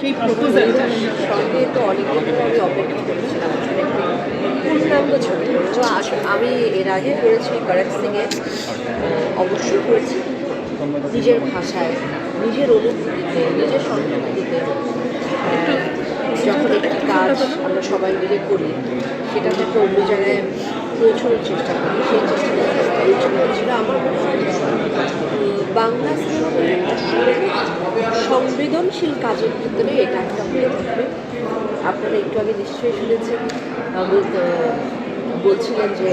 সেই সঙ্গে তো আমি এর আগে করেছি করণ সিংয়ে অবশ্যই করেছি। নিজের ভাষায়, নিজের অনুভূতিতে, নিজের সন্তুতিতে যখন একটি কাজ আমরা সবাই মিলে করি সেটা যাতে অন্য জায়গায় পৌঁছানোর চেষ্টা করি, সেই হয়েছিল আমার বাংলা সংবেদনশীল কাজের ক্ষেত্রে এটা একটা হয়ে থাকবে আপনারা একটু আগে নিশ্চয়ই শুনেছেন বলছিলেন যে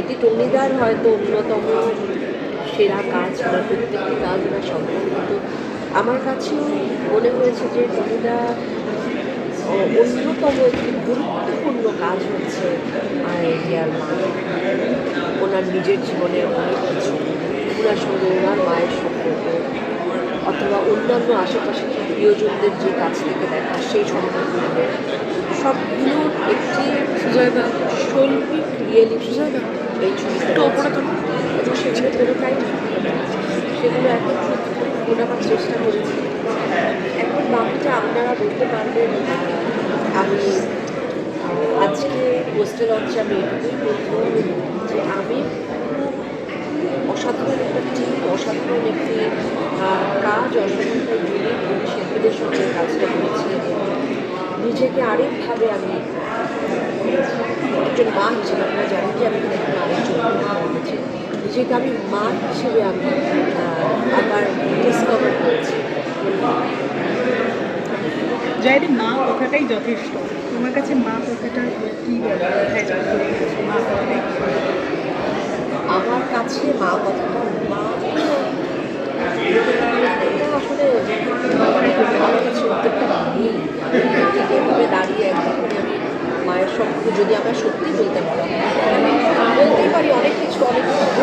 এটি টনিদার হয়তো অন্যতম সেরা কাজ বা প্রত্যেকটি কাজ সম্ভব কিন্তু আমার কাছেও মনে হয়েছে যে টনিদা অন্যতম একটি গুরুত্বপূর্ণ কাজ হচ্ছে আইডিয়ার মা ওনার নিজের জীবনের অনেক কিছু। ওনার সঙ্গে ওনার মায়ের সম্পর্ক অথবা অন্যান্য আশেপাশে প্রিয়জনদের যে কাছ থেকে দেখা সেই সম্পর্কগুলো সবগুলো একটি শৈল্পিক রিয়েলিটি এই। এবং সেগুলো কোনোটাই সেগুলো এখন মোটামুটি চেষ্টা করেছি বাকিটা আপনারা বলতে পারবেন। আমি আজকে পোস্টে লঞ্চে আমি এটুকুই বলব যে আমি অসাধারণ একটা টিম অসাধারণ একটি কাজ অসাধারণ ইউনিট শিল্পীদের সঙ্গে কাজটা করেছি নিজেকে আরেকভাবে আমি একজন মা হিসেবে, আপনারা জানেন যে আমি চরিত্র নিজেকে আমি মা হিসেবে আমি আবার ডিসকভার করেছি। যাইদি মা কথাটাই যথেষ্ট। তোমার কাছে মা কথাটা কি কোথায় মা আমার কাছে মা কথাটা মা আসলে আমার এভাবে দাঁড়িয়ে মায়ের যদি আমরা সত্যি বলতে পারি পারি অনেক কিছু অনেক কিছু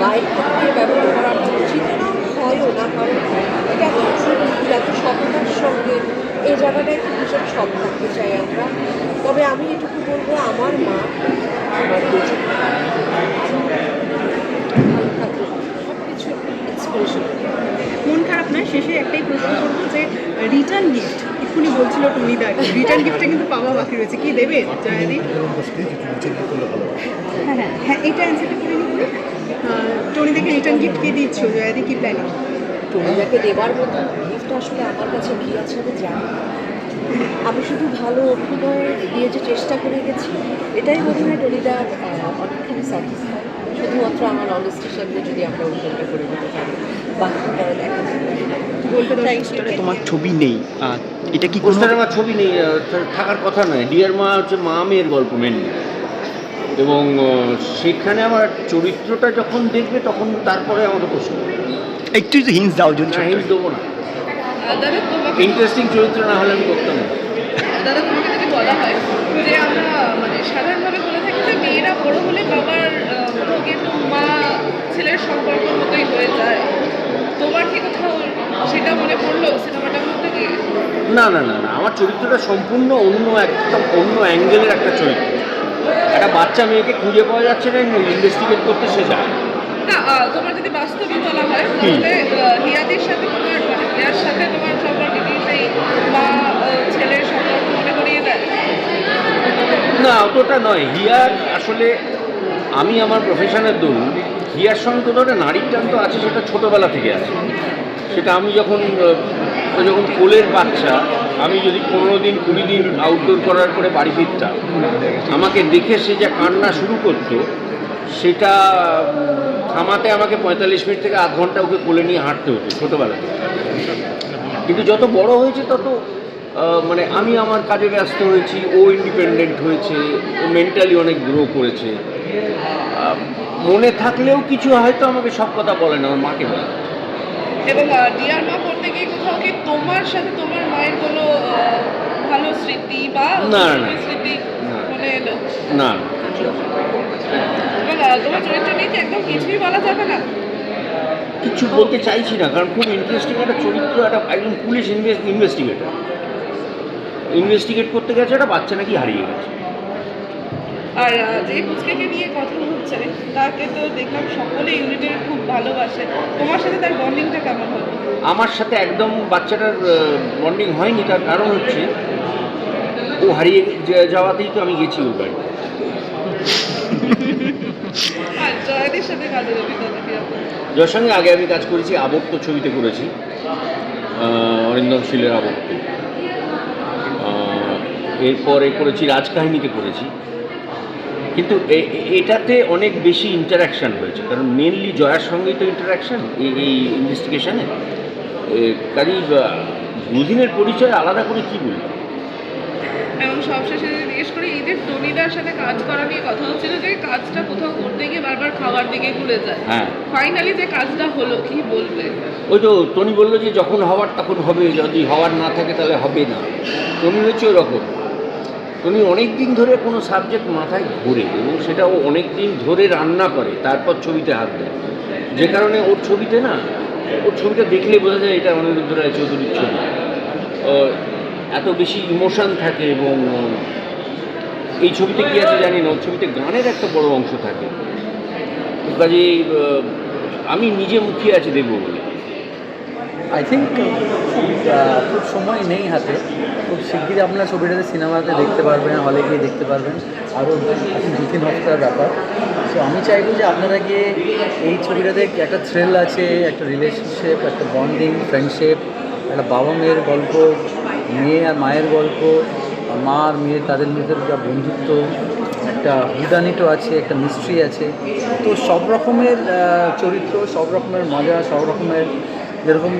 মায়ের ক্ষেত্রে ব্যবহার করা উচিত না, হয়ও না, কারণ এটা এত সত্যি এত সততার সঙ্গে এই জায়গাটায় একটু ভীষণ সব থাকতে চাই আমরা। তবে আমি এটুকু বলব, আমার মা আমার মন খারাপ নয় শেষে একটাই প্রশ্ন করব যে রিটার্ন গিফট এক্ষুনি বলছিল টুনিদা রিটার্ন গিফটটা কিন্তু পাওয়া বাকি রয়েছে। কি দেবে, জয়াদি? হ্যাঁ হ্যাঁ এটা অ্যান্সারটা করে নিই বলি? টনিদাকে রিটার্ন গিফট কে দিচ্ছ, জয়াদি, কি প্ল্যানিং টনিদাকে দেবার মতো গিফট আসলে আমার কাছে কি আছে আমি জানি আমি শুধু ভালো অভিনয় দিয়ে যে চেষ্টা করে গেছি এটাই মনে হয় টনিদার অনেকখানি স্যাটিসফাই শুধুমাত্র আমার অনেস্টির সামনে যদি আমরা অভিনয়টা করে দিতে পারি। বাকি পরে দেখা যাবে. তোমার ছবি নেই। এটা কি কোনো পোস্টারে আমার ছবি নেই থাকার কথা নয়। ডিয়ার মা হচ্ছে মা মেয়ের গল্প মেনলি এবং সেখানে আমার চরিত্রটা যখন দেখবে তখন তারপরে আমাকে প্রশ্ন একটু যদি হিন্স দাও যদি। হিন্স দেবো না। ইন্টারেস্টিং চরিত্র না হলে আমি করতাম না। দাদা তোমাকে যদি বলা হয় যে আমরা মানে সাধারণভাবে বলে থাকি যে মেয়েরা বড় হলে বাবার একটু মা ছেলের সম্পর্ক মতোই হয়ে যায়। তোমার কি কোথাও সেটা মনে পড়ল সিনেমাটার মধ্যে দিয়ে না না না না আমার চরিত্রটা সম্পূর্ণ অন্য একদম অন্য অ্যাঙ্গেলের একটা চরিত্র। একটা বাচ্চা মেয়েকে খুঁজে পাওয়া যাচ্ছে না ইনভেস্টিগেট করতে সে যায় না তোমার যদি বাস্তবে বলা হয় তাহলে হিয়াদির সাথে তোমার মানে হিয়ার সাথে তোমার সম্পর্কে কি সেই মা ছেলের সম্পর্ক মনে করিয়ে দেয়? না অতটা নয়। হিয়ার আসলে আমি আমার প্রফেশনের দরুন হিয়ার সঙ্গে তো একটা নারীর টান তো আছে সেটা ছোটোবেলা থেকে আছে। সেটা আমি যখন যখন কোলের বাচ্চা আমি যদি পনেরো দিন কুড়ি দিন আউটডোর করার পরে বাড়ি ফিরতাম আমাকে দেখে সে যা কান্না শুরু করতো সেটা থামাতে আমাকে পঁয়তাল্লিশ মিনিট থেকে আধ ঘণ্টা ওকে কোলে নিয়ে হাঁটতে হতো ছোটোবেলা থেকে কিন্তু যত বড় হয়েছে তত মানে আমি আমার কাজে ব্যস্ত হয়েছি ও ইন্ডিপেন্ডেন্ট হয়েছে ও মেন্টালি অনেক গ্রো করেছে মনে থাকলেও কিছু হয়তো আমাকে সব কথা বলে না আমার মাকে বলে এবং ডিয়ার মা করতে গিয়ে কোথাও কি তোমার সাথে তোমার মায়ের কোনো ভালো স্মৃতি বা না, না। স্মৃতি না। মনে এলো তোমার চরিত্র নিয়ে কি একদম কিছুই বলা যাবে না। কিছু বলতে চাইছি না কারণ খুব ইন্টারেস্টিং একটা চরিত্র একটা একজন পুলিশ ইনভেস্টিগেটর ইনভেস্টিগেট করতে গেছে একটা বাচ্চা নাকি হারিয়ে গেছে। আর যে পুচকেকে নিয়ে কথা হচ্ছে তাকে তো দেখলাম সকলে ইউনিটের খুব ভালোবাসে। তোমার সাথে তার বন্ডিংটা কেমন হলো? আমার সাথে একদম বাচ্চাটার বন্ডিং হয়নি তার কারণ হচ্ছে ও হারিয়ে যাওয়াতেই তো আমি গেছি ওর বাড়িতে। অভিজ্ঞতা কীরকম সঙ্গে আগে আমি কাজ করেছি আবর্ত ছবিতে করেছি। অরিন্দম শীলের আবর্ত এরপরে করেছি, রাজকাহিনীতে করেছি। কিন্তু এটাতে অনেক বেশি ইন্টারাকশান হয়েছে। কারণ মেনলি জয়ার সঙ্গেই তো ইন্টারাকশান এই ইনভেস্টিগেশনে কাজেই দুদিনের পরিচয় আলাদা করে কী বলব? এবং সবশেষে যদি জিজ্ঞেস করি এই যে টনিদার সাথে কাজ করা নিয়ে কথা হচ্ছিল যে কাজটা কোথাও করতে গিয়ে বারবার খাওয়ার দিকে ঘুরে যায়। হ্যাঁ। ফাইনালি যে কাজটা হলো কি বলবে? ওই তো টনি বলল যে যখন হওয়ার তখন হবে যদি হওয়ার না থাকে তাহলে হবে না। টনি হচ্ছে ওরকম। টনি অনেক দিন ধরে কোনো সাবজেক্ট মাথায় ঘোরে এবং সেটা ও অনেক দিন ধরে রান্না করে তারপর ছবিতে হাত দেয়। যে কারণে ওর ছবিতে না ওর ছবিটা দেখলে বোঝা যায় এটা অনিরুদ্ধ রায় চৌধুরীর ছবি। ও, এত বেশি ইমোশন থাকে এবং এই ছবিতে কী আছে জানি না ছবিতে গানের একটা বড় অংশ থাকে। কাজে আমি নিজে মুখিয়ে আছি দেখব বলে। আই থিঙ্ক খুব সময় নেই হাতে। খুব শিগগিরই আপনার ছবিটাতে সিনেমাতে দেখতে পারবেন হলে গিয়ে দেখতে পারবেন। আরও দু তিন হপ্তার ব্যাপার। তো আমি চাইব যে আপনারা গিয়ে এই ছবিটাতে একটা থ্রিল আছে, একটা রিলেশনশিপ একটা বন্ডিং ফ্রেন্ডশিপ একটা বাবা মেয়ের গল্প মেয়ে আর মায়ের গল্প, মা আর মেয়ে তাদের মধ্যে যা বন্ধুত্ব, একটা হুদানিটো আছে, একটা মিস্ট্রি আছে। তো সব রকমের চরিত্র, সব রকমের মজা, সব রকমের যেরকম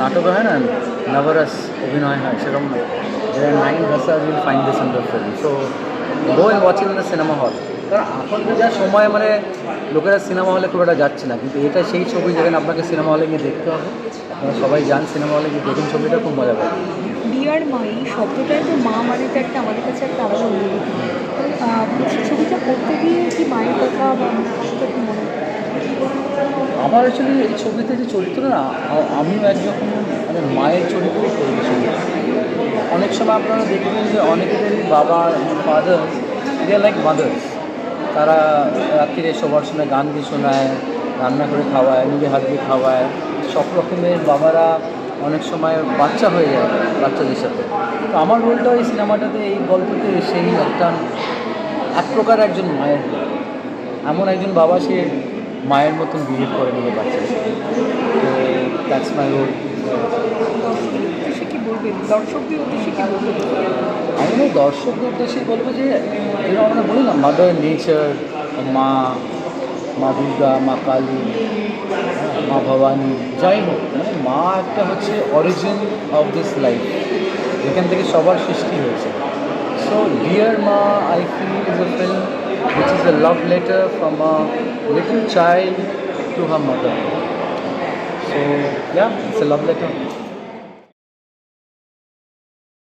নাটক হয় না, নবরস অভিনয় হয়, সেরকম নাইন ভাষা will find this in the film so go watch the cinema hall কারণ এখন যা সময় মানে লোকেরা সিনেমা হলে খুব একটা যাচ্ছে না। কিন্তু এটা সেই ছবি যেখানে আপনাকে সিনেমা হলে গিয়ে দেখতে হবে। আপনারা সবাই যান সিনেমা হলে গিয়ে দেখুন ছবিটা খুব মজা পাবেন। ডিয়ার মা এই শব্দটাই তো মা মানে তো একটা আমাদের কাছে একটা আলাদা অনুভূতি ছবিটা করতে গিয়ে কি মায়ের কথা বা মনে আমার অ্যাকচুয়ালি এই ছবিতে যে চরিত্র না আমিও একরকম মানে মায়ের চরিত্র করেছি অনেক সময় আপনারা দেখবেন যে অনেকেদের বাবা ফাদার দে লাইক মাদার্স তারা রাত্রিরে সবার সময় গান দিয়ে শোনায়, রান্না করে খাওয়ায় নিজে হাত দিয়ে খাওয়ায়। সব রকমের বাবারা অনেক সময় বাচ্চা হয়ে যায় বাচ্চাদের সাথে। তো আমার রোলটা এই সিনেমাটাতে, এই গল্পতে সেই একটা, এক প্রকার একজন মায়ের এমন একজন বাবা সে মায়ের মতন বিহেভ করে নিজের বাচ্চাদের তো দ্যাটস মাই রোল আমি দর্শকদের উদ্দেশ্যে বলব যে, যেরকম আমরা বলি না মাদার নেচার মা মা দুর্গা, মা কালী, মা ভবানী, যাই হোক মানে মা একটা হচ্ছে অরিজিন অফ দিস লাইফ যেখান থেকে সবার সৃষ্টি হয়েছে। সো ডিয়ার মা I feel is a film which is a love letter from a little child to her mother. So yeah, it's a love letter.